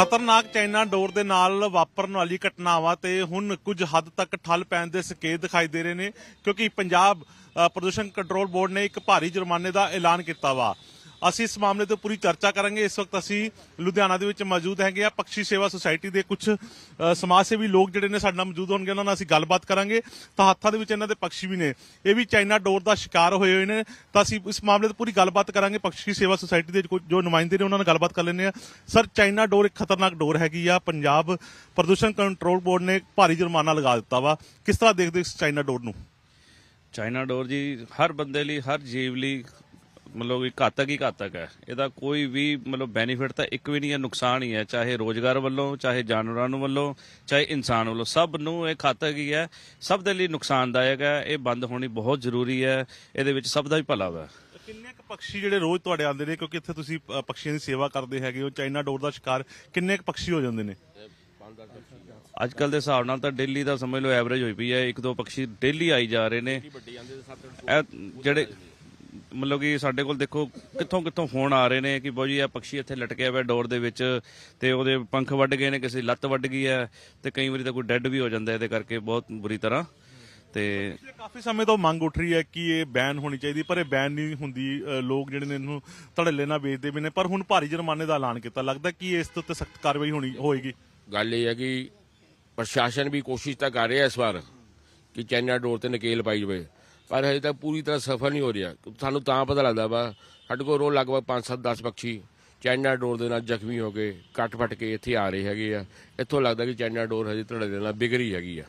ਖਤਰਨਾਕ ਚਾਈਨਾ ਡੋਰ ਦੇ ਨਾਲ ਵਾਪਰਨ ਵਾਲੀ ਘਟਨਾਵਾਂ ਤੇ ਹੁਣ ਕੁਝ ਹੱਦ ਤੱਕ ਠੱਲ ਪੈਣ ਦੇ ਸੰਕੇਤ ਦਿਖਾਈ ਦੇ ਰਹੇ ਨੇ, ਕਿਉਂਕਿ ਪੰਜਾਬ ਪ੍ਰਦੂਸ਼ਣ ਕੰਟਰੋਲ ਬੋਰਡ ਨੇ ਇੱਕ ਭਾਰੀ ਜੁਰਮਾਨੇ ਦਾ ਐਲਾਨ ਕੀਤਾ ਵਾ। ਅਸੀਂ ਇਸ ਮਾਮਲੇ ਤੇ ਪੂਰੀ ਚਰਚਾ ਕਰਾਂਗੇ। ਇਸ ਵਕਤ ਅਸੀਂ ਲੁਧਿਆਣਾ ਦੇ ਵਿੱਚ ਮੌਜੂਦ ਹੈਗੇ ਆ। ਪਕਸ਼ੀ ਸੇਵਾ ਸੁਸਾਇਟੀ ਦੇ ਕੁਝ ਸਮਾਜ ਸੇਵੀ ਲੋਕ ਜਿਹੜੇ ਨੇ ਸਾਡੇ ਨਾਲ ਮੌਜੂਦ ਹੋਣਗੇ, ਉਹਨਾਂ ਨਾਲ ਅਸੀਂ ਗੱਲਬਾਤ ਕਰਾਂਗੇ। ਤਾਂ ਹੱਥਾਂ ਦੇ ਵਿੱਚ ਇਹਨਾਂ ਦੇ ਪਕਸ਼ੀ ਵੀ ਨੇ। ਇਹ ਵੀ ਚਾਈਨਾ ਡੋਰ ਦਾ ਸ਼ਿਕਾਰ ਹੋਏ ਹੋਏ ਨੇ। ਤਾਂ ਅਸੀਂ ਇਸ ਮਾਮਲੇ ਤੇ ਪੂਰੀ ਗੱਲਬਾਤ ਕਰਾਂਗੇ। ਪਕਸ਼ੀ ਸੇਵਾ ਸੁਸਾਇਟੀ ਦੇ ਕੁਝ ਜੋ ਨੁਮਾਇੰਦੇ ਨੇ, ਉਹਨਾਂ ਨਾਲ ਗੱਲਬਾਤ ਕਰ ਲੈਂਦੇ ਆ ਸਰ, ਚਾਈਨਾ ਡੋਰ ਇੱਕ ਖਤਰਨਾਕ ਡੋਰ ਹੈਗੀ ਆ। ਪੰਜਾਬ ਪ੍ਰਦੂਸ਼ਣ ਕੰਟਰੋਲ ਬੋਰਡ ਨੇ ਭਾਰੀ ਜੁਰਮਾਨਾ ਲਗਾ ਦਿੱਤਾ ਵਾ। ਕਿਸ ਤਰ੍ਹਾਂ ਦੇਖਦੇ ਇਸ ਚਾਈਨਾ ਡੋਰ ਨੂੰ? ਚਾਈਨਾ ਡੋਰ ਜੀ, ਹਰ ਬੰਦੇ ਲਈ, ਹਰ ਜੀਵ ਲਈ ਮਤਲਬ ਕਿ ਘਾਤਕ ਹੀ ਘਾਤਕ ਹੈ। ਇਹਦਾ ਕੋਈ ਵੀ ਮਤਲਬ ਬੈਨੀਫਿਟ ਤਾਂ ਇੱਕ ਵੀ ਨਹੀਂ ਹੈ ਨੁਕਸਾਨ ਹੀ ਹੈ ਚਾਹੇ ਰੋਜ਼ਗਾਰ ਵੱਲੋਂ ਚਾਹੇ ਜਾਨਵਰਾਂ ਨੂੰ ਵੱਲੋਂ ਚਾਹੇ ਇਨਸਾਨ ਵੱਲੋਂ। ਸਭ ਨੂੰ ਇਹ ਘਾਤਕ ਹੀ ਹੈ। ਸਭ ਦੇ ਲਈ ਨੁਕਸਾਨਦਾਇਕ ਹੈ। ਇਹ ਬੰਦ ਹੋਣੀ ਬਹੁਤ ਜ਼ਰੂਰੀ ਹੈ। ਇਹਦੇ ਵਿੱਚ ਸਭ ਦਾ ਹੀ ਭਲਾ ਹੈ ਕਿੰਨੇ ਕੁ ਪੰਛੀ ਜਿਹੜੇ ਰੋਜ਼ ਤੁਹਾਡੇ ਆਉਂਦੇ ਨੇ ਕਿਉਂਕਿ ਇੱਥੇ ਤੁਸੀਂ ਪੰਛੀਆਂ ਦੀ ਸੇਵਾ ਕਰਦੇ ਹੈਗੇ ਹੋ ਚਾਈਨਾ ਡੋਰ ਦਾ ਸ਼ਿਕਾਰ ਕਿੰਨੇ ਕੁ ਪੰਛੀ ਹੋ ਜਾਂਦੇ ਨੇ? ਅੱਜ ਕੱਲ ਦੇ ਹਿਸਾਬ ਨਾਲ ਤਾਂ ਡੇਲੀ ਦਾ ਸਮਝ ਲਓ ਐਵਰੇਜ ਹੋਈ ਪਈ ਹੈ। ਇੱਕ ਦੋ ਪੰਛੀ ਡੇਲੀ ਆਈ ਜਾ ਰਹੇ ਨੇ। ਇਹ ਜਿਹੜੇ ਮਤਲਬ ਕਿ ਸਾਡੇ ਕੋਲ ਦੇਖੋ ਕਿੱਥੋਂ ਕਿੱਥੋਂ ਫੋਨ ਆ ਰਹੇ ਨੇ ਕਿ ਬੋ ਜੀ ਇਹ ਪੰਛੀ ਇੱਥੇ ਲਟਕਿਆ ਹੋਇਆ ਡੋਰ ਦੇ ਵਿੱਚ ਤੇ ਉਹਦੇ ਪੰਖ ਵੱਢ ਗਏ ਨੇ ਕਿਸੇ ਦੀ ਲੱਤ ਵੱਢ ਗਈ ਹੈ ਤੇ ਕਈ ਵਾਰੀ ਤਾਂ ਕੋਈ ਡੈੱਡ ਵੀ ਹੋ ਜਾਂਦਾ ਇਹਦੇ ਕਰਕੇ ਬਹੁਤ ਬੁਰੀ ਤਰ੍ਹਾਂ ਤੇ ਪਿਛਲੇ ਕਾਫੀ ਸਮੇਂ ਤੋਂ ਮੰਗ ਉੱਠ ਰਹੀ ਹੈ ਕਿ ਇਹ ਬੈਨ ਹੋਣੀ ਚਾਹੀਦੀ ਪਰ ਇਹ ਬੈਨ ਨਹੀਂ ਹੁੰਦੀ ਅ, ਲੋਕ ਜਿਹੜੇ ਨੇ ਇਹਨੂੰ ਧੜੱਲੇ ਨਾਲ ਵੇਚਦੇ ਵੀ ਨੇ ਪਰ ਹੁਣ ਭਾਰੀ ਜੁਰਮਾਨੇ ਦਾ ਐਲਾਨ ਕੀਤਾ। ਲੱਗਦਾ ਕਿ ਇਸ ਦੇ ਉੱਤੇ ਸਖਤ ਕਾਰਵਾਈ ਹੋਣੀ ਹੋਏਗੀ। ਗੱਲ ਇਹ ਹੈ ਕਿ ਪ੍ਰਸ਼ਾਸਨ ਵੀ ਕੋਸ਼ਿਸ਼ ਤਾਂ ਕਰ ਰਿਹਾ ਇਸ ਵਾਰ ਕਿ ਚਾਈਨਾ ਡੋਰ ਤੇ ਨਕੇਲ ਪਾਈ ਜਾਵੇ। ਪਰ ਹਜੇ ਤੱਕ ਪੂਰੀ ਤਰ੍ਹਾਂ ਸਫਲ ਨਹੀਂ ਹੋ ਰਿਹਾ। ਸਾਨੂੰ ਤਾਂ ਪਤਾ ਲੱਗਦਾ ਵਾ, ਸਾਡੇ ਕੋਲ ਰੋਜ਼ ਲਗਭਗ 5-7 10 ਪੰਛੀ ਚਾਈਨਾ ਡੋਰ ਦੇ ਨਾਲ ਜ਼ਖਮੀ ਹੋ ਕੇ ਕੱਟ ਫਟ ਕੇ ਇੱਥੇ ਆ ਰਹੇ ਹੈਗੇ ਆ। ਇੱਥੋਂ ਲੱਗਦਾ ਕਿ ਚਾਈਨਾ ਡੋਰ ਹਜੇ ਧੜੇ ਦੇ ਨਾਲ ਵਿਗੜੀ ਹੈਗੀ ਆ।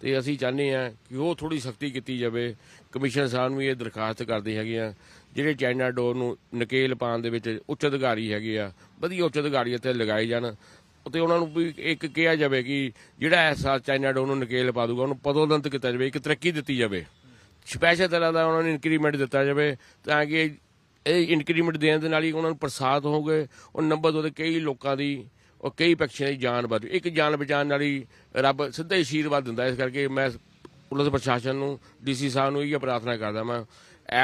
ਤੇ ਅਸੀਂ ਚਾਹੁੰਦੇ ਆ ਕਿ ਉਹ ਥੋੜੀ ਸਖਤੀ ਕੀਤੀ ਜਾਵੇ। ਕਮਿਸ਼ਨ ਸਾਹਿਬ ਨੂੰ ਇਹ ਦਰਖਾਸਤ ਕਰਦੇ ਹੈਗੇ ਆ, ਜਿਹੜੇ ਚਾਈਨਾ ਡੋਰ ਨੂੰ ਨਕੇਲ ਪਾਉਣ ਦੇ ਵਿੱਚ ਉੱਚ ਅਧਿਕਾਰੀ ਹੈਗੇ ਆ, ਵਧੀਆ ਉੱਚ ਅਧਿਕਾਰੀ ਇੱਥੇ ਲਗਾਏ ਜਾਣ। ਤੇ ਉਹਨਾਂ ਨੂੰ ਵੀ ਇੱਕ ਕਿਹਾ ਜਾਵੇ ਕਿ ਜਿਹੜਾ ਐਸਾ ਚਾਈਨਾ ਡੋਰ ਨੂੰ ਨਕੇਲ ਪਾ ਦੂਗਾ, ਉਹਨੂੰ ਪਦੋਦੰਤ ਕੀਤਾ ਜਾਵੇ, ਇੱਕ ਤਰੱਕੀ ਦਿੱਤੀ ਜਾਵੇ। ਸਪੈਸ਼ਲ ਤਰ੍ਹਾਂ ਦਾ ਉਹਨਾਂ ਨੂੰ ਇਨਕਰੀਮੈਂਟ ਦਿੱਤਾ ਜਾਵੇ ਤਾਂ ਕਿ ਇਹ ਇਨਕਰੀਮੈਂਟ ਦੇਣ ਦੇ ਨਾਲ ਹੀ ਉਹਨਾਂ ਨੂੰ ਪ੍ਰਸਾਦ ਹੋਗੇ ਔਰ ਨੰਬਰ ਦੋ ਤੇ ਕਈ ਲੋਕਾਂ ਦੀ ਔਰ ਕਈ ਪਕਸ਼ੀਆਂ ਦੀ ਜਾਨ ਬਚ ਇੱਕ ਜਾਨ ਬਚਾਉਣ ਨਾਲ ਹੀ ਰੱਬ ਸਿੱਧਾ ਹੀ ਆਸ਼ੀਰਵਾਦ ਦਿੰਦਾ ਇਸ ਕਰਕੇ ਮੈਂ ਪੁਲਿਸ ਪ੍ਰਸ਼ਾਸਨ ਨੂੰ, ਡੀਸੀ ਸਾਹਿਬ ਨੂੰ ਇਹ ਪ੍ਰਾਰਥਨਾ ਕਰਦਾ ਮੈਂ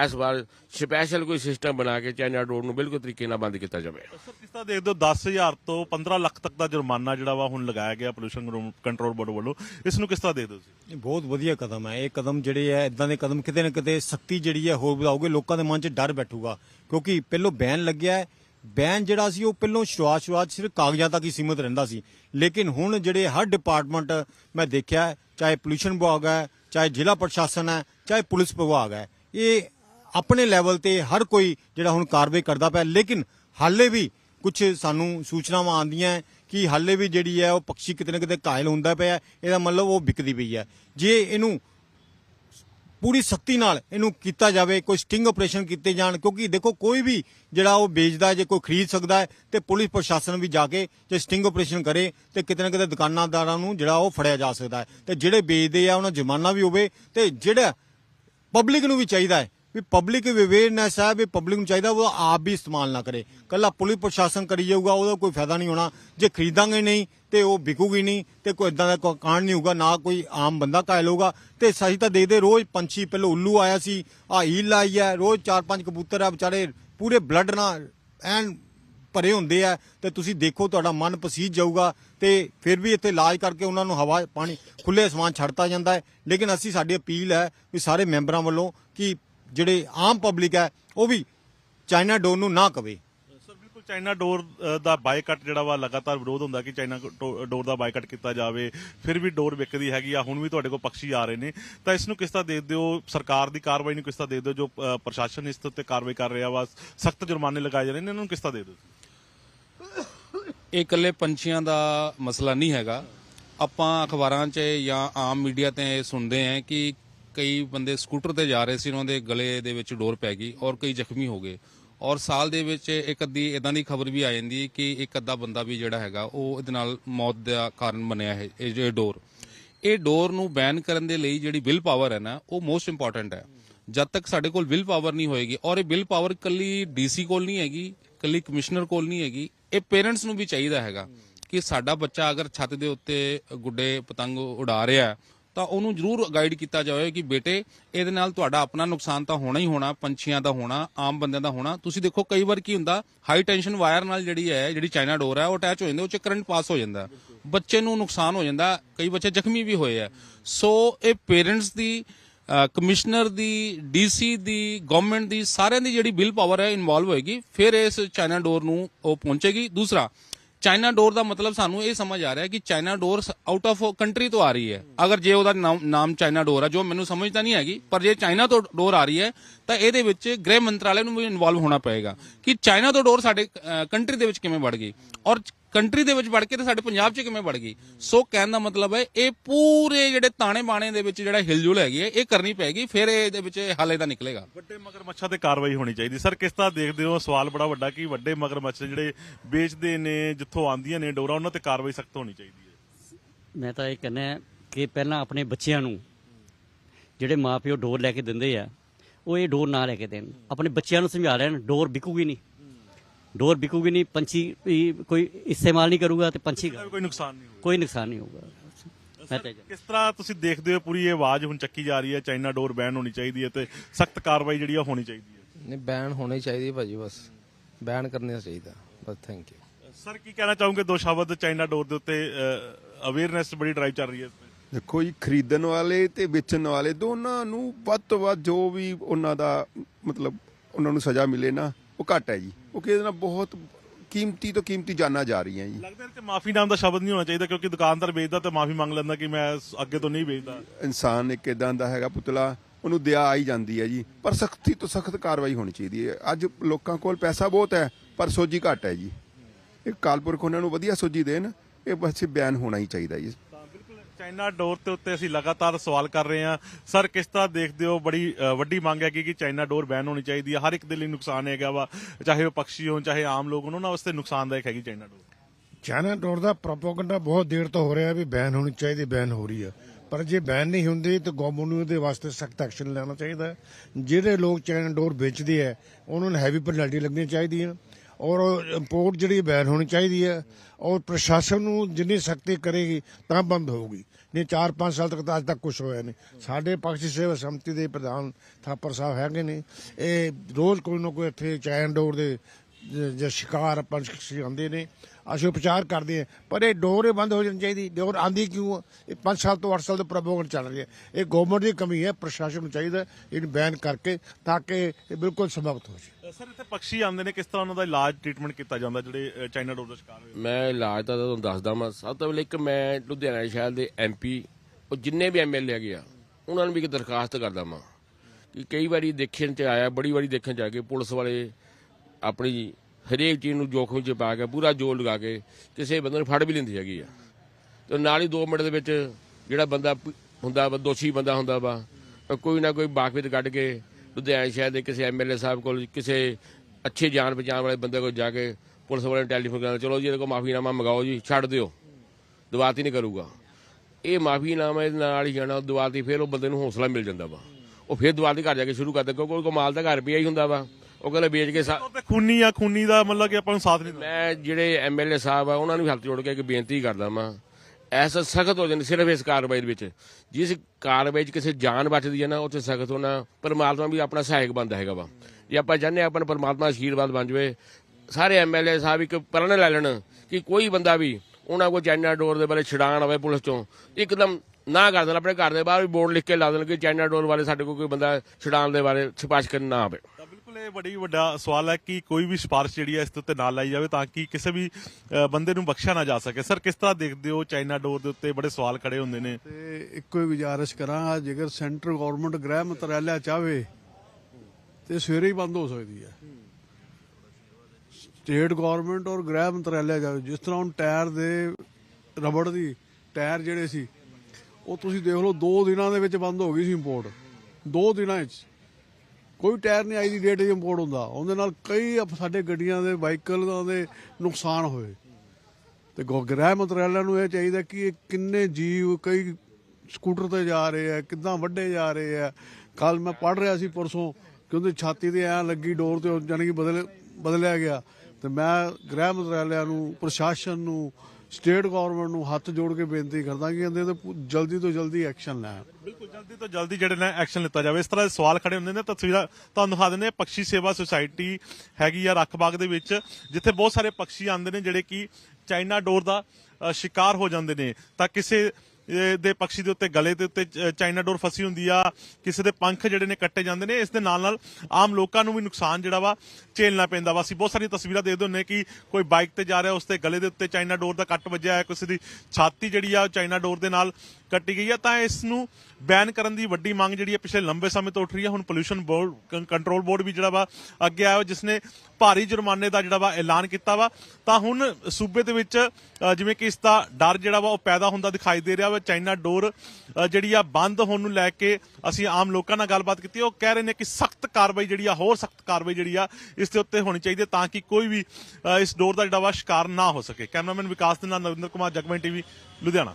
ਇਸ ਵਾਰ ਸਪੈਸ਼ਲ ਕੋਈ ਸਿਸਟਮ ਬਣਾ ਕੇ ਚਾਈਨਾ ਡੋਰ ਨੂੰ ਬਿਲਕੁਲ ਤਰੀਕੇ ਨਾਲ ਬੰਦ ਕੀਤਾ ਜਾਵੇ। ਸਰ ਕਿਸ ਤਰ੍ਹਾਂ ਦੇਖਦੇ ਹੋ 10000 ਤੋਂ 15 ਲੱਖ ਤੱਕ ਦਾ ਜੁਰਮਾਨਾ ਜਿਹੜਾ ਵਾ ਹੁਣ ਲਗਾਇਆ ਗਿਆ ਪੋਲੂਸ਼ਨ ਕੰਟਰੋਲ ਬੋਰਡ ਵੱਲੋਂ ਇਸ ਨੂੰ ਕਿਸ ਤਰ੍ਹਾਂ ਦੇਖਦੇ ਹੋ ਤੁਸੀਂ? ਬਹੁਤ ਵਧੀਆ ਕਦਮ ਹੈ। ਇਹ ਕਦਮ ਜਿਹੜੇ ਹੈ ਇਦਾਂ ਦੇ ਕਦਮ ਕਿਤੇ ਨਾ ਕਿਤੇ ਸਖਤੀ ਜਿਹੜੀ ਹੈ ਹੋਰ ਵਧਾਓਗੇ ਲੋਕਾਂ ਦੇ ਮਨ 'ਚ ਡਰ ਬੈਠੂਗਾ। ਕਿਉਂਕਿ ਪਹਿਲੋਂ ਬੈਨ ਲੱਗਿਆ ਹੈ। ਬੈਨ ਜਿਹੜਾ ਸੀ ਉਹ ਪਹਿਲੋਂ ਸ਼ੁਰੂਆਤ ਸ਼ੁਰੂਆਤ ਸਿਰਫ ਕਾਗਜ਼ਾਂ ਤੱਕ ਹੀ ਸੀਮਿਤ ਰਹਿੰਦਾ ਸੀ। ਲੇਕਿਨ ਹੁਣ ਜਿਹੜੇ ਹਰ ਡਿਪਾਰਟਮੈਂਟ ਮੈਂ ਦੇਖਿਆ ਚਾਹੇ ਪੋਲੂਸ਼ਨ ਵਿਭਾਗ ਹੈ ਚਾਹੇ ਜ਼ਿਲ੍ਹਾ ਪ੍ਰਸ਼ਾਸਨ ਹੈ ਚਾਹੇ ਪੁਲਿਸ ਵਿਭਾਗ ਹੈ ਇਹ ਆਪਣੇ ਲੈਵਲ ਤੇ ਹਰ ਕੋਈ ਜਿਹੜਾ ਹੁਣ ਕਾਰਵਾਈ ਕਰਦਾ ਪਿਆ, ਲੇਕਿਨ ਹਾਲੇ ਵੀ ਕੁਝ ਸਾਨੂੰ ਸੂਚਨਾਵਾਂ ਆਉਂਦੀਆਂ ਕਿ ਹਾਲੇ ਵੀ ਜਿਹੜੀ ਹੈ ਉਹ ਪੰਛੀ ਕਿਤੇ ਨਾ ਕਿਤੇ ਘਾਇਲ ਹੁੰਦਾ ਪਿਆ ਇਹਦਾ ਮਤਲਬ ਉਹ ਵਿਕਦੀ ਪਈ ਹੈ। ਜੇ ਇਹਨੂੰ ਪੂਰੀ ਸਖਤੀ ਨਾਲ ਇਹਨੂੰ ਕੀਤਾ ਜਾਵੇ, ਕੋਈ ਸਟਿੰਗ ਆਪਰੇਸ਼ਨ ਕੀਤੇ ਜਾਣ, ਕਿਉਂਕਿ ਦੇਖੋ ਕੋਈ ਵੀ ਜਿਹੜਾ ਉਹ ਵੇਚਦਾ ਜੇ ਕੋਈ ਖਰੀਦ ਸਕਦਾ ਹੈ, ਤੇ ਪੁਲਿਸ ਪ੍ਰਸ਼ਾਸਨ ਵੀ ਜਾ ਕੇ ਜੇ ਸਟਿੰਗ ਆਪਰੇਸ਼ਨ ਕਰੇ, ਤੇ ਕਿਤੇ ਨਾ ਕਿਤੇ ਦੁਕਾਨਾਦਾਰਾਂ ਨੂੰ ਜਿਹੜਾ ਉਹ ਫੜਿਆ ਜਾ ਸਕਦਾ ਹੈ। ਤੇ ਜਿਹੜੇ ਵੇਚਦੇ ਆ, ਉਹਨਾਂ ਜੁਰਮਾਨਾ ਵੀ ਹੋਵੇ, ਤੇ ਜਿਹੜਾ ਪਬਲਿਕ ਨੂੰ ਵੀ ਚਾਹੀਦਾ ਹੈ ਵੀ ਪਬਲਿਕ ਅਵੇਅਰਨੈਸ ਹੈ ਵੀ ਪਬਲਿਕ ਨੂੰ ਚਾਹੀਦਾ ਉਹ ਆਪ ਵੀ ਇਸਤੇਮਾਲ ਨਾ ਕਰੇ। ਕੱਲਾ ਪੁਲਿਸ ਪ੍ਰਸ਼ਾਸਨ ਕਰੀ ਜਾਊਗਾ, ਉਹਦਾ ਕੋਈ ਫਾਇਦਾ ਨਹੀਂ ਹੋਣਾ। ਜੇ ਖਰੀਦਾਂਗੇ ਨਹੀਂ, ਤੇ ਉਹ ਵਿਕੂਗੀ ਨਹੀਂ, ਤੇ ਕੋਈ ਇਦਾਂ ਦਾ ਕੋਈ ਕਾਂਡ ਨਹੀਂ ਹੋਊਗਾ, ਨਾ ਕੋਈ ਆਮ ਬੰਦਾ ਘਾਇਲ ਹੋਊਗਾ। ਤੇ ਸਹੀ ਤਾਂ ਦੇਖਦੇ ਰੋਜ਼ ਪੰਛੀ, ਪਹਿਲਾਂ ਉੱਲੂ ਆਇਆ ਸੀ ਆ ਈਲ ਆਈ ਹੈ, ਰੋਜ਼ ਚਾਰ ਪੰਜ ਕਬੂਤਰ ਆ, ਵਿਚਾਰੇ ਪੂਰੇ ਬਲੱਡ ਨਾਲ ਐਨ ਭਰੇ ਹੁੰਦੇ ਆ। ਤੇ ਤੁਸੀਂ ਦੇਖੋ, ਤੁਹਾਡਾ ਮਨ ਪਸੀਜ ਜਾਊਗਾ, ਤੇ ਫਿਰ ਵੀ ਇੱਥੇ ਇਲਾਜ ਕਰਕੇ ਉਹਨਾਂ ਨੂੰ ਹਵਾ, ਪਾਣੀ ਖੁੱਲੇ ਅਸਮਾਨ ਛੱਡਤਾ ਜਾਂਦਾ ਹੈ। ਲੇਕਿਨ ਅਸੀਂ, ਸਾਡੀ ਅਪੀਲ ਹੈ ਵੀ ਸਾਰੇ ਮੈਂਬਰਾਂ ਵੱਲੋਂ ਕਿ ਜਿਹੜੇ ਆਮ ਪਬਲਿਕ ਹੈ ਉਹ ਵੀ ਚਾਈਨਾ ਡੋਰ ਨੂੰ ਨਾ ਕਵੇ। ਸਰ ਬਿਲਕੁਲ ਚਾਈਨਾ ਡੋਰ ਦਾ ਬਾਈਕਾਟ ਜਿਹੜਾ ਵਾ ਲਗਾਤਾਰ ਵਿਰੋਧ ਹੁੰਦਾ ਕਿ ਚਾਈਨਾ ਡੋਰ ਦਾ ਬਾਈਕਾਟ ਕੀਤਾ ਜਾਵੇ ਫਿਰ ਵੀ ਡੋਰ ਵਿਕਦੀ ਹੈਗੀ ਆ ਹੁਣ ਵੀ ਤੁਹਾਡੇ ਕੋਲ ਪੰਛੀ ਆ ਰਹੇ ਨੇ। ਤਾਂ ਇਸ ਨੂੰ ਕਿਸ ਤਰ੍ਹਾਂ ਦੇਖਦੇ ਹੋ? ਸਰਕਾਰ ਦੀ ਕਾਰਵਾਈ ਨੂੰ ਕਿਸ ਤਰ੍ਹਾਂ ਦੇਖਦੇ ਹੋ ਜੋ ਪ੍ਰਸ਼ਾਸਨ ਇਸ ਦੇ ਉੱਤੇ ਕਾਰਵਾਈ ਕਰ ਰਿਹਾ ਵਾ? ਸਖਤ ਜੁਰਮਾਨੇ ਲਗਾਏ ਜਾ ਰਹੇ ਨੇ ਇਹਨਾਂ ਨੂੰ ਕਿਸ ਤਰ੍ਹਾਂ ਦੇਖਦੇ ਹੋ? ਇਹ ਇਕੱਲੇ ਪੰਛੀਆਂ ਦਾ ਮਸਲਾ ਨਹੀਂ ਹੈਗਾ। ਆਪਾਂ ਅਖਬਾਰਾਂ 'ਚ ਜਾਂ ਆਮ ਮੀਡੀਆ ਤੇ ਸੁਣਦੇ ਆਂ ਕਿ ਕਈ ਬੰਦੇ ਸਕੂਟਰ ਤੇ ਜਾ ਰਹੇ ਸੀ, ਉਹਨਾਂ ਦੇ ਗਲੇ ਦੇ ਵਿੱਚ ਡੋਰ ਪੈ ਗਈ ਔਰ ਕਈ ਜ਼ਖਮੀ ਹੋ ਗਏ। ਔਰ ਸਾਲ ਦੇ ਵਿੱਚ ਇੱਕ ਅੱਧੀ ਇਦਾਂ ਦੀ ਖਬਰ ਵੀ ਆ ਜਾਂਦੀ ਹੈ ਕਿ ਇੱਕ ਅੱਧਾ ਬੰਦਾ ਵੀ ਜਿਹੜਾ ਹੈਗਾ, ਉਹ ਇਹਦੇ ਨਾਲ ਮੌਤ ਦਾ ਕਾਰਨ ਬਣਿਆ ਹੈ, ਇਹ ਜੋ ਡੋਰ। ਇਹ ਡੋਰ ਨੂੰ ਬੈਨ ਕਰਨ ਦੇ ਲਈ ਜਿਹੜੀ ਵਿਲ ਪਾਵਰ ਹੈ ਨਾ, ਉਹ ਮੋਸਟ ਇੰਪੋਰਟੈਂਟ ਹੈ। ਜਦ ਤੱਕ ਸਾਡੇ ਕੋਲ ਵਿਲ ਪਾਵਰ ਨਹੀਂ ਹੋਏਗੀ, ਔਰ ਇਹ ਵਿਲ ਪਾਵਰ ਕੱਲੀ ਡੀਸੀ ਕੋਲ ਨਹੀਂ ਹੈਗੀ ਕੱਲੀ ਕਮਿਸ਼ਨਰ ਕੋਲ ਨਹੀਂ ਹੈਗੀ, ਇਹ ਪੇਰੈਂਟਸ ਨੂੰ ਵੀ ਚਾਹੀਦਾ ਹੈਗਾ ਕਿ ਸਾਡਾ ਬੱਚਾ ਅਗਰ ਛੱਤ ਦੇ ਉੱਤੇ ਗੁੱਡੇ ਪਤੰਗ ਉਡਾ ਰਿਹਾ ਤਾਂ ਉਹਨੂੰ ਜ਼ਰੂਰ ਗਾਈਡ ਕੀਤਾ ਜਾਵੇ ਕਿ ਬੇਟੇ, ਇਹਦੇ ਨਾਲ ਤੁਹਾਡਾ ਆਪਣਾ ਨੁਕਸਾਨ ਤਾਂ ਹੋਣਾ ਹੀ ਹੋਣਾ, ਪੰਛੀਆਂ ਦਾ ਹੋਣਾ, ਆਮ ਬੰਦਿਆਂ ਦਾ ਹੋਣਾ। ਤੁਸੀਂ ਦੇਖੋ, ਕਈ ਵਾਰ ਕੀ ਹੁੰਦਾ ਹਾਈ ਟੈਂਸ਼ਨ ਵਾਇਰ ਨਾਲ ਜਿਹੜੀ ਹੈ, ਜਿਹੜੀ ਚਾਈਨਾ ਡੋਰ ਹੈ, ਉਹ ਅਟੈਚ ਹੋ ਜਾਂਦੀ, ਉਹ ਚ ਕਰੰਟ ਪਾਸ ਹੋ ਜਾਂਦਾ। ਬੱਚੇ ਨੂੰ ਨੁਕਸਾਨ ਹੋ ਜਾਂਦਾ, ਕਈ ਬੱਚੇ ਜ਼ਖਮੀ ਵੀ ਹੋਏ ਆ। ਸੋ ਇਹ ਪੇਰੈਂਟਸ ਦੀ ਕਮਿਸ਼ਨਰ ਦੀ ਡੀਸੀ ਦੀ ਗਵਰਨਮੈਂਟ ਦੀ, ਸਾਰਿਆਂ ਦੀ ਜਿਹੜੀ ਬਿਲ ਪਾਵਰ ਹੈ ਇਨਵੋਲਵ ਹੋਏਗੀ। ਫਿਰ ਇਸ ਚਾਈਨਾ ਡੋਰ ਨੂੰ ਉਹ ਪਹੁੰਚੇਗੀ। ਦੂਸਰਾ ਚਾਈਨਾ ਡੋਰ ਦਾ ਮਤਲਬ ਸਾਨੂੰ ਇਹ ਸਮਝ ਆ ਰਿਹਾ ਕਿ ਚਾਈਨਾ ਡੋਰ ਆਊਟ ਆਫ ਕੰਟਰੀ ਤੋਂ ਆ ਰਹੀ ਹੈ। ਅਗਰ ਜੇ ਉਹਦਾ ਨਾਮ ਨਾਮ ਚਾਈਨਾ ਡੋਰ ਹੈ ਜੋ ਮੈਨੂੰ ਸਮਝ ਤਾਂ ਨਹੀਂ ਹੈਗੀ, ਪਰ ਜੇ ਚਾਈਨਾ ਤੋਂ ਡੋਰ ਆ ਰਹੀ ਹੈ, ਤਾਂ ਇਹਦੇ ਵਿੱਚ ਗ੍ਰਹਿ ਮੰਤਰਾਲੇ ਨੂੰ ਵੀ ਇਨਵੋਲਵ ਹੋਣਾ ਪਏਗਾ ਕਿ ਚਾਈਨਾ ਤੋਂ ਡੋਰ ਸਾਡੇ ਕੰਟਰੀ ਦੇ ਵਿੱਚ ਕਿਵੇਂ ਵੜ ਗਈ। ਔਰ ਕੰਟਰੀ ਦੇ ਵਿੱਚ ਵੜ ਕੇ ਤੇ ਸਾਡੇ ਪੰਜਾਬ 'ਚ ਕਿਵੇਂ ਵੜ ਗਈ? ਸੋ ਕਹਿਣ ਦਾ ਮਤਲਬ ਹੈ ਇਹ ਪੂਰੇ ਜਿਹੜੇ ਤਾਣੇ ਬਾਣੇ ਦੇ ਵਿੱਚ ਜਿਹੜਾ ਹਿਲਜੁਲ ਹੈਗੀ ਹੈ ਇਹ ਕਰਨੀ ਪਏਗੀ ਫਿਰ ਇਹਦੇ ਵਿੱਚ ਹਾਲੇ ਦਾ ਨਿਕਲੇਗਾ। ਵੱਡੇ ਮਗਰਮੱਛਾਂ ਤੇ ਕਾਰਵਾਈ ਹੋਣੀ ਚਾਹੀਦੀ। ਸਰ ਕਿਸ ਤਰ੍ਹਾਂ ਦੇਖਦੇ ਹੋ? ਸਵਾਲ ਬੜਾ ਵੱਡਾ ਕਿ ਵੱਡੇ ਮਗਰਮੱਛ ਜਿਹੜੇ ਵੇਚਦੇ ਨੇ ਜਿੱਥੋਂ ਆਉਂਦੀਆਂ ਨੇ ਡੋਰਾ ਉਹਨਾਂ ਤੇ ਕਾਰਵਾਈ ਸਖਤ ਹੋਣੀ ਚਾਹੀਦੀ ਹੈ? ਮੈਂ ਤਾਂ ਇਹ ਕਹਿੰਦਾ ਕਿ ਪਹਿਲਾਂ ਆਪਣੇ ਬੱਚਿਆਂ ਨੂੰ ਜਿਹੜੇ ਮਾਪਿਓ ਡੋਰ ਲੈ ਕੇ ਦਿੰਦੇ ਆ ਉਹ ਇਹ ਡੋਰ ਨਾ ਲੈ ਕੇ ਦੇਣ। ਆਪਣੇ ਬੱਚਿਆਂ ਨੂੰ ਸਮਝਾ ਲੈਣ ਡੋਰ ਵਿਕੂਗੀ ਨਹੀਂ। ਡੋਰ ਵਿਕੂਗੀ ਨਹੀਂ ਪੰਛੀ ਵੀ ਕੋਈ ਇਸਤੇਮਾਲ ਨਹੀਂ ਕਰੂਗਾ ਤੇ ਪੰਛੀ ਕੋਈ ਨੁਕਸਾਨ ਨਹੀਂ ਹੋਊਗਾ। ਕੋਈ ਨੁਕਸਾਨ ਨਹੀਂ ਹੋਊਗਾ। ਮੈਂ ਤਾਂ ਇਹ ਕਿਸ ਤਰ੍ਹਾਂ ਤੁਸੀਂ ਦੇਖਦੇ ਹੋ ਪੂਰੀ ਇਹ ਆਵਾਜ਼ ਹੁਣ ਚੱਕੀ ਜਾ ਰਹੀ ਹੈ ਚਾਈਨਾ ਡੋਰ ਬੈਨ ਹੋਣੀ ਚਾਹੀਦੀ ਹੈ ਤੇ ਸਖਤ ਕਾਰਵਾਈ ਜਿਹੜੀ ਆ ਹੋਣੀ ਚਾਹੀਦੀ ਹੈ? ਨਹੀਂ ਬੈਨ ਹੋਣੀ ਚਾਹੀਦੀ ਹੈ ਭਾਜੀ ਬਸ। ਬੈਨ ਕਰਨਾ ਚਾਹੀਦਾ ਬਸ ਥੈਂਕ ਯੂ ਸਰ ਕੀ ਕਹਿਣਾ ਚਾਹੋਗੇ ਦੋ ਸ਼ਬਦ ਚਾਈਨਾ ਡੋਰ ਦੇ ਉੱਤੇ ਅਵੇਅਰਨੈਸ ਬੜੀ ਡਰਾਈਵ ਚੱਲ ਰਹੀ ਹੈ ਇਸ ਤੇ। ਦੇਖੋ ਜੀ ਖਰੀਦਣ ਵਾਲੇ ਤੇ ਵੇਚਣ ਵਾਲੇ ਦੋਨਾਂ ਨੂੰ ਵੱਧ ਤੋਂ ਵੱਧ ਜੋ ਵੀ ਉਹਨਾਂ ਦਾ ਮਤਲਬ ਉਹਨਾਂ ਨੂੰ ਸਜ਼ਾ ਮਿਲੇ ਨਾ ਉਹ ਘੱਟ ਹੈ ਜੀ। ਕਿਉਂਕਿ ਇਹਦੇ ਨਾਲ ਬਹੁਤ ਕੀਮਤੀ ਤੋਂ ਕੀਮਤੀ ਜਾਨਾਂ ਜਾ ਰਹੀਆਂ ਜੀ। ਲੱਗਦਾ ਕਿ ਮਾਫੀ ਨਾਮ ਦਾ ਸ਼ਬਦ ਨਹੀਂ ਹੋਣਾ ਚਾਹੀਦਾ ਕਿਉਂਕਿ ਦੁਕਾਨਦਾਰ ਵੇਚਦਾ ਤੇ ਮਾਫੀ ਮੰਗ ਲੈਂਦਾ ਕਿ ਮੈਂ ਅੱਗੇ ਤੋਂ ਨਹੀਂ ਵੇਚਦਾ। ਇਨਸਾਨ ਇੱਕ ਇਦਾਂ ਦਾ ਹੈਗਾ ਪੁਤਲਾ ਉਹਨੂੰ ਦਇਆ ਆਈ ਜਾਂਦੀ ਹੈ ਜੀ। ਪਰ ਸਖਤੀ ਤੋਂ ਸਖਤ ਕਾਰਵਾਈ ਹੋਣੀ ਚਾਹੀਦੀ ਹੈ। ਅੱਜ ਲੋਕਾਂ ਕੋਲ ਪੈਸਾ ਬਹੁਤ ਹੈ ਪਰ ਸੋਝੀ ਘੱਟ ਹੈ ਜੀ। ਇਹ ਕਾਲਪੁਰਖ ਉਹਨਾਂ ਨੂੰ ਵਧੀਆ ਸੋਝੀ ਦੇਣ ਇਹ ਬਸ ਬਿਆਨ ਹੋਣਾ ਹੀ ਚਾਹੀਦਾ ਜੀ। ਤਾਂ ਚਾਈਨਾ ਡੋਰ ਦੇ ਉੱਤੇ ਅਸੀਂ ਲਗਾਤਾਰ ਸਵਾਲ ਕਰ ਰਹੇ ਹਾਂ। ਸਰ ਕਿਸ ਤਰ੍ਹਾਂ ਦੇਖਦੇ ਹੋ? ਬੜੀ ਵੱਡੀ ਮੰਗ ਹੈ ਕਿ ਚਾਈਨਾ ਡੋਰ ਬੈਨ ਹੋਣੀ ਚਾਹੀਦੀ ਹੈ। ਹਰ ਇੱਕ ਦੇ ਲਈ ਨੁਕਸਾਨ ਹੈਗਾ ਵਾ। ਚਾਹੇ ਉਹ ਪੰਛੀ ਹੋਣ, ਚਾਹੇ ਆਮ ਲੋਕ ਹੋਣ, ਉਹਨਾਂ ਵਾਸਤੇ ਨੁਕਸਾਨਦਾਇਕ ਹੈਗੀ ਚਾਈਨਾ ਡੋਰ। ਚਾਈਨਾ ਡੋਰ ਦਾ ਪ੍ਰੋਪਗੈਂਡਾ ਬਹੁਤ ਦੇਰ ਤੋਂ ਹੋ ਰਿਹਾ ਵੀ ਬੈਨ ਹੋਣੀ ਚਾਹੀਦੀ, ਬੈਨ ਹੋ ਰਹੀ ਹੈ। ਪਰ ਜੇ ਬੈਨ ਨਹੀਂ ਹੁੰਦੀ, ਤਾਂ ਗਵਰਨਮੈਂਟ ਨੂੰ ਇਹਦੇ ਵਾਸਤੇ ਸਖਤ ਐਕਸ਼ਨ ਲੈਣਾ ਚਾਹੀਦਾ ਜਿਹੜੇ ਲੋਕ ਚਾਈਨਾ ਡੋਰ ਵੇਚਦੇ ਹੈ, ਉਹਨਾਂ ਨੂੰ ਹੈਵੀ ਪੈਨਲਟੀ ਲੱਗਣੀ ਚਾਹੀਦੀ ਹੈ ਔਰ ਇੰਪੋਰਟ ਜਿਹੜੀ ਬੈਨ ਹੋਣੀ ਚਾਹੀਦੀ ਹੈ, ਔਰ ਪ੍ਰਸ਼ਾਸਨ ਨੂੰ ਜਿੰਨੀ ਸਖਤੀ ਕਰੇਗੀ ਤਾਂ ਬੰਦ ਹੋਊਗੀ। ਨਹੀਂ 4-5 ਸਾਲ ਤੱਕ ਤਾਂ ਅੱਜ ਤੱਕ ਕੁਝ ਹੋਇਆ ਨਹੀਂ। ਸਾਡੇ ਪਕਸ਼ੀ ਸੇਵਾ ਸਮਿਤੀ ਦੇ ਪ੍ਰਧਾਨ ਥਾਪਰ ਸਾਹਿਬ ਹੈਗੇ ਨੇ। ਇਹ ਰੋਜ਼ ਕੋਈ ਨਾ ਕੋਈ ਇੱਥੇ ਚੈਨ ਡੋਰ ਦੇ ਜ- ਸ਼ਿਕਾਰ ਪੰਛੀ ਆਉਂਦੇ ਨੇ। ਅਸੀਂ ਉਪਚਾਰ ਕਰਦੇ ਹਾਂ। ਪਰ ਇਹ ਡੋਰ ਇਹ ਬੰਦ ਹੋ ਜਾਣੀ ਚਾਹੀਦੀ। ਡੋਰ ਆਂਦੀ ਕਿਉਂ ਆ? ਇਹ 5 ਸਾਲ ਤੋਂ 8 ਸਾਲ ਤੋਂ ਪ੍ਰੋਪਗੈਂਡਾ ਚੱਲ ਰਿਹਾ ਇਹ ਗਵਰਨਮੈਂਟ ਦੀ ਕਮੀ ਹੈ ਪ੍ਰਸ਼ਾਸਨ ਨੂੰ ਚਾਹੀਦਾ ਇਹਨੂੰ ਬੈਨ ਕਰਕੇ ਤਾਂ ਕਿ ਇਹ ਬਿਲਕੁਲ ਸਮਾਪਤ ਹੋ ਅ, ਸਰ ਇੱਥੇ ਪੰਛੀ ਆਉਂਦੇ ਨੇ ਕਿਸ ਤਰ੍ਹਾਂ ਉਹਨਾਂ ਦਾ ਇਲਾਜ ਟ੍ਰੀਟਮੈਂਟ ਕੀਤਾ ਜਾਂਦਾ ਜਿਹੜੇ ਚਾਈਨਾ ਡੋਰ ਦਾ ਸ਼ਿਕਾਰ ਹੋਏ ਮੈਂ ਇਲਾਜ ਤਾਂ ਤੁਹਾਨੂੰ ਦੱਸਦਾ ਮੈਂ ਸਭ ਤੋਂ ਪਹਿਲੇ ਇੱਕ ਮੈਂ ਲੁਧਿਆਣਾ ਸ਼ਹਿਰ ਦੇ ਐਮਪੀ ਉਹ ਜਿੰਨੇ ਵੀ ਐਮਐਲਏ ਹੈਗੇ ਆ ਉਹਨਾਂ ਨੂੰ ਵੀ ਇੱਕ ਦਰਖਾਸਤ ਕਰਦਾ ਮੈਂ ਕਿ ਕਈ ਵਾਰੀ ਦੇਖਣ ਚ ਆਇਆ ਬੜੀ ਵਾਰੀ ਦੇਖਣ ਚ ਆ ਕੇ ਪੁਲਿਸ ਵਾਲੇ ਆਪਣੀ ਹਰੇਕ ਚੀਜ਼ ਨੂੰ ਜੋਖਮ ਚ ਪਾ ਕੇ, ਪੂਰਾ ਜ਼ੋਰ ਲਗਾ ਕੇ ਕਿਸੇ ਬੰਦੇ ਨੂੰ ਫੜ ਵੀ ਲੈਂਦੀ ਹੈਗੀ ਆ। ਤੇ ਨਾਲ ਹੀ 2 ਮਿੰਟ ਦੇ ਵਿੱਚ ਜਿਹੜਾ ਬੰਦਾ ਹੁੰਦਾ ਵਾ, ਦੋਸ਼ੀ ਬੰਦਾ ਹੁੰਦਾ ਵਾ ਕੋਈ ਨਾ ਕੋਈ ਬਾਖਵਿਤ ਕੱਢ ਕੇ ਲੁਧਿਆਣਾ ਸ਼ਹਿਰ ਦੇ ਕਿਸੇ ਐਮਐਲਏ ਸਾਹਿਬ ਕੋਲ, ਕਿਸੇ ਅੱਛੇ ਜਾਣ ਪਛਾਣ ਵਾਲੇ ਬੰਦੇ ਕੋਲ ਜਾ ਕੇ ਪੁਲਿਸ ਵਾਲਿਆਂ ਨੂੰ ਟੈਲੀਫੋਨ ਕਰਨਾ ਚਲੋ ਜੀ ਇਹਦੇ ਕੋਲ ਮਾਫੀਨਾਮਾ ਮੰਗਾਓ ਜੀ, ਛੱਡ ਦਿਓ। ਦੁਬਾਤੀ ਨਹੀਂ ਕਰੂਗਾ। ਇਹ ਮਾਫੀਨਾਮਾ ਦੇ ਨਾਲ ਹੀ ਜਾਣਾ ਦੁਬਾਤੀ ਫਿਰ ਉਹ ਬੰਦੇ ਨੂੰ ਹੌਸਲਾ ਮਿਲ ਜਾਂਦਾ ਵਾ। ਉਹ ਫਿਰ ਦੁਬਾਤੀ ਘਰ ਜਾ ਕੇ ਸ਼ੁਰੂ ਕਰਦਾ ਕਿਉਂਕਿ ਉਹ ਕਮਾਲ ਮਾਲ ਦਾ ਘਰ ਪਿਆ ਹੀ ਹੁੰਦਾ ਵਾ। ਉਹ ਕਹਿੰਦਾ ਵੇਚ ਕੇ ਸਾ- ਤੇ ਖੂਨੀ ਆ ਖੂਨੀ ਦਾ ਮਤਲਬ ਕਿ ਆਪਾਂ ਨੂੰ ਸਾਥ ਨਹੀਂ ਦਿੰਦਾ। ਮੈਂ ਜਿਹੜੇ ਐਮਐਲਏ ਸਾਹਿਬ ਆ ਉਹਨਾਂ ਨੂੰ ਵੀ ਹੱਥ ਜੋੜ ਕੇ ਇੱਕ ਬੇਨਤੀ ਕਰਦਾ ਵਾਂ। ਐਸਾ ਸਖਤ ਹੋ ਜਾਂਦੀ ਸਿਰਫ ਇਸ ਕਾਰਵਾਈ ਦੇ ਵਿੱਚ। ਜਿਸ ਕਾਰਵਾਈ 'ਚ ਕਿਸੇ ਜਾਨ ਬਚਦੀ ਹੈ ਨਾ ਉੱਥੇ ਸਖਤ ਹੋਣਾ ਪਰਮਾਤਮਾ ਵੀ ਆਪਣਾ ਸਹਾਇਕ ਬੰਦਾ ਹੈਗਾ ਵਾ। ਜੇ ਆਪਾਂ ਚਾਹੁੰਦੇ ਹਾਂ ਆਪਣਾ ਪਰਮਾਤਮਾ ਆਸ਼ੀਰਵਾਦ ਬਣ ਜਾਵੇ ਸਾਰੇ ਐਮਐਲਏ ਸਾਹਿਬ ਇੱਕ ਪ੍ਰਣ ਲੈ ਲੈਣ ਕਿ ਕੋਈ ਬੰਦਾ ਵੀ ਉਹਨਾਂ ਕੋਲ ਚਾਈਨਾ ਡੋਰ ਦੇ ਬਾਰੇ ਛਡਾਣ ਹੋਵੇ ਪੁਲਿਸ ਚੋਂ ਇੱਕਦਮ ਨਾ ਕਰ ਦੇਣ ਆਪਣੇ ਘਰ ਦੇ ਬਾਹਰ ਵੀ ਬੋਰਡ ਲਿਖ ਕੇ ਲਾ ਦੇਣ ਕਿ ਚਾਈਨਾ ਡੋਰ ਬਾਰੇ ਸਾਡੇ ਕੋਲ ਕੋਈ ਬੰਦਾ ਛਡਾਣ ਦੇ ਬਾਰੇ ਸਿਫਾਰਿਸ਼ ਕਰਨ ਨਾ ਆਵੇ। ਬਿਲਕੁਲ ਇਹ ਬੜੀ ਵੱਡਾ ਸਵਾਲ ਹੈ ਕਿ ਕੋਈ ਵੀ ਸਿਫਾਰਿਸ਼ ਜਿਹੜੀ ਹੈ ਇਸ ਦੇ ਉੱਤੇ ਨਾ ਲਾਈ ਜਾਵੇ ਤਾਂ ਕਿ ਕਿਸੇ ਵੀ ਬੰਦੇ ਨੂੰ ਬਖਸ਼ਿਆ ਨਾ ਜਾ ਸਕੇ। ਸਰ, ਕਿਸ ਤਰ੍ਹਾਂ ਦੇਖਦੇ ਹੋ ਚਾਈਨਾ ਡੋਰ ਦੇ ਉੱਤੇ ਬੜੇ ਸਵਾਲ ਖੜੇ ਹੁੰਦੇ ਨੇ? ਤੇ ਇੱਕੋ ਹੀ ਗੁਜ਼ਾਰਿਸ਼ ਕਰਾਂਗਾ ਜੇਕਰ ਸੈਂਟਰ ਗਵਰਨਮੈਂਟ ਗ੍ਰਹਿ ਮੰਤਰਾਲਾ ਚਾਹਵੇ ਤੇ ਸਵੇਰੇ ਹੀ ਬੰਦ ਹੋ ਸਕਦੀ ਹੈ। ਸਟੇਟ ਗਵਰਨਮੈਂਟ ਔਰ ਗ੍ਰਹਿ ਮੰਤਰਾਲਾ ਜਾਵੇ ਜਿਸ ਤਰ੍ਹਾਂ ਹੁਣ ਟਾਇਰ ਦੇ ਰਬੜ ਦੀ ਟਾਇਰ ਜਿਹੜੇ ਸੀ, ਉਹ ਤੁਸੀਂ ਦੇਖ ਲਓ 2 ਦਿਨਾਂ ਦੇ ਵਿੱਚ ਬੰਦ ਹੋ ਗਈ ਸੀ ਇੰਪੋਰਟ। 2 ਦਿਨਾਂ ਵਿੱਚ। ਕੋਈ ਟਾਇਰ ਨਹੀਂ ਆਈ ਦੀ ਡੇਟ ਇੰਪੋਰਟ ਹੁੰਦਾ। ਉਹਦੇ ਨਾਲ ਕਈ ਸਾਡੇ ਗੱਡੀਆਂ ਦੇ, ਵਾਹੀਕਲਾਂ ਦੇ ਨੁਕਸਾਨ ਹੋਏ। ਤੇ ਗੋ- ਗ੍ਰਹਿ ਮੰਤਰਾਲਾ ਨੂੰ ਇਹ ਚਾਹੀਦਾ ਕਿ ਇਹ ਕਿੰਨੇ ਜੀਵ, ਕਈ ਸਕੂਟਰ ਤੇ ਜਾ ਰਹੇ ਆ, ਕਿੱਦਾਂ ਵੱਡੇ ਜਾ ਰਹੇ ਆ। ਕੱਲ ਮੈਂ ਪੜ ਰਿਹਾ ਸੀ ਪਰਸੋਂ ਕਿਉਂਕਿ ਛਾਤੀ ਤੇ ਐ ਲੱਗੀ, ਡੋਰ ਤੇ ਉਹ ਜਾਣੀ ਕਿ ਬਦਲ ਬਦਲਿਆ ਗਿਆ। ਤੇ ਮੈਂ ਗ੍ਰਹਿ ਮੰਤਰਾਲਿਆਂ ਨੂੰ, ਪ੍ਰਸ਼ਾਸਨ ਨੂੰ ਸਟੇਟ ਗਵਰਨਮੈਂਟ ਨੂੰ ਹੱਥ ਜੋੜ ਕੇ ਬੇਨਤੀ ਕਰਦਾ ਕਿ ਇਹਦੇ ਤੇ ਜਲਦੀ ਤੋਂ ਜਲਦੀ ਐਕਸ਼ਨ ਲੈਣ। ਬਿਲਕੁਲ, ਜਲਦੀ ਤੋਂ ਜਲਦੀ ਜਿਹੜੇ ਨੇ ਐਕਸ਼ਨ ਲਿੱਤਾ ਜਾਵੇ। ਇਸ ਤਰ੍ਹਾਂ ਦੇ ਸਵਾਲ ਖੜੇ ਹੁੰਦੇ ਨੇ, ਤਸਵੀਰਾਂ ਤੁਹਾਨੂੰ ਦਿਖਾ ਦਿੰਦੇ ਆ ਪਕਸ਼ੀ ਸੇਵਾ ਸੁਸਾਇਟੀ ਹੈਗੀ ਆ ਰੱਖਬਾਗ ਦੇ ਵਿੱਚ, ਜਿੱਥੇ ਬਹੁਤ ਸਾਰੇ ਪਕਸ਼ੀ ਆਉਂਦੇ ਨੇ, ਜਿਹੜੇ ਕਿ ਚਾਈਨਾ ਡੋਰ ਦਾ ਸ਼ਿਕਾਰ ਹੋ ਜਾਂਦੇ ਨੇ। ਤਾਂ ਕਿਸੇ ਦੇ ਪਕਸ਼ੀ ਦੇ ਉੱਤੇ ਗਲੇ ਦੇ ਉੱਤੇ ਚਾਈਨਾ ਡੋਰ ਫਸੀ ਹੁੰਦੀ ਆ, ਕਿਸੇ ਦੇ ਪੰਖ ਜਿਹੜੇ ਨੇ ਕੱਟੇ ਜਾਂਦੇ ਨੇ, ਇਸ ਦੇ ਨਾਲ ਨਾਲ ਆਮ ਲੋਕਾਂ ਨੂੰ ਵੀ ਨੁਕਸਾਨ ਜਿਹੜਾ ਵਾ ਝੇਲਣਾ ਪੈਂਦਾ ਵਾ। ਅਸੀਂ ਬਹੁਤ ਸਾਰੀਆਂ ਤਸਵੀਰਾਂ ਦੇਖਦੇ ਹੁੰਨੇ ਕਿ ਕੋਈ ਬਾਈਕ ਤੇ ਜਾ ਰਿਹਾ, ਉਸ ਤੇ ਗਲੇ ਦੇ ਉੱਤੇ ਚਾਈਨਾ ਡੋਰ ਦਾ ਕੱਟ ਵੱਜਿਆ ਹੈ ਕਿਸੇ ਦੀ ਛਾਤੀ ਜਿਹੜੀ ਆ ਉਹ ਚਾਈਨਾ ਡੋਰ ਦੇ ਨਾਲ ਕੱਟੀ ਗਈ ਆ, ਤਾਂ ਇਸ ਨੂੰ ਬੈਨ ਕਰਨ ਦੀ ਵੱਡੀ ਮੰਗ ਜਿਹੜੀ ਹੈ ਪਿਛਲੇ ਲੰਬੇ ਸਮੇਂ ਤੋਂ ਉੱਠ ਰਹੀ ਹੈ ਹੁਣ ਪੋਲੂਸ਼ਨ ਬੋਰਡ ਕੰਟਰੋਲ ਬੋਰਡ ਵੀ ਜਿਹੜਾ ਵਾ ਅੱਗੇ ਆਇਆ ਜਿਸ ਨੇ ਭਾਰੀ ਜੁਰਮਾਨੇ ਦਾ ਜਿਹੜਾ ਵਾ ਐਲਾਨ ਕੀਤਾ ਵਾ। ਤਾਂ ਹੁਣ ਸੂਬੇ ਦੇ ਵਿੱਚ ਜਿਵੇਂ ਕਿ ਇਸ ਦਾ ਡਰ ਜਿਹੜਾ ਵਾ ਉਹ ਪੈਦਾ ਹੁੰਦਾ ਦਿਖਾਈ ਦੇ ਰਿਹਾ ਵਾ। ਚਾਈਨਾ ਡੋਰ ਜਿਹੜੀ ਆ ਬੰਦ ਹੋਣ ਨੂੰ ਲੈ ਕੇ ਅਸੀਂ ਆਮ ਲੋਕਾਂ ਨਾਲ ਗੱਲਬਾਤ ਕੀਤੀ ਉਹ ਕਹਿ ਰਹੇ ਨੇ ਕਿ ਸਖਤ ਕਾਰਵਾਈ ਜਿਹੜੀ ਆ, ਹੋਰ ਸਖਤ ਕਾਰਵਾਈ ਜਿਹੜੀ ਆ, ਇਸ ਦੇ ਉੱਤੇ ਹੋਣੀ ਚਾਹੀਦੀ ਹੈ ਤਾਂ ਕਿ ਕੋਈ ਵੀ ਇਸ ਡੋਰ ਦਾ ਜਿਹੜਾ ਵਾ ਸ਼ਿਕਾਰ ਨਾ ਹੋ ਸਕੇ। ਕੈਮਰਾਮੈਨ ਵਿਕਾਸ ਦੇ ਨਾਲ ਨਰਿੰਦਰ ਕੁਮਾਰ, ਜਗਮਨ ਟੀਵੀ, ਲੁਧਿਆਣਾ।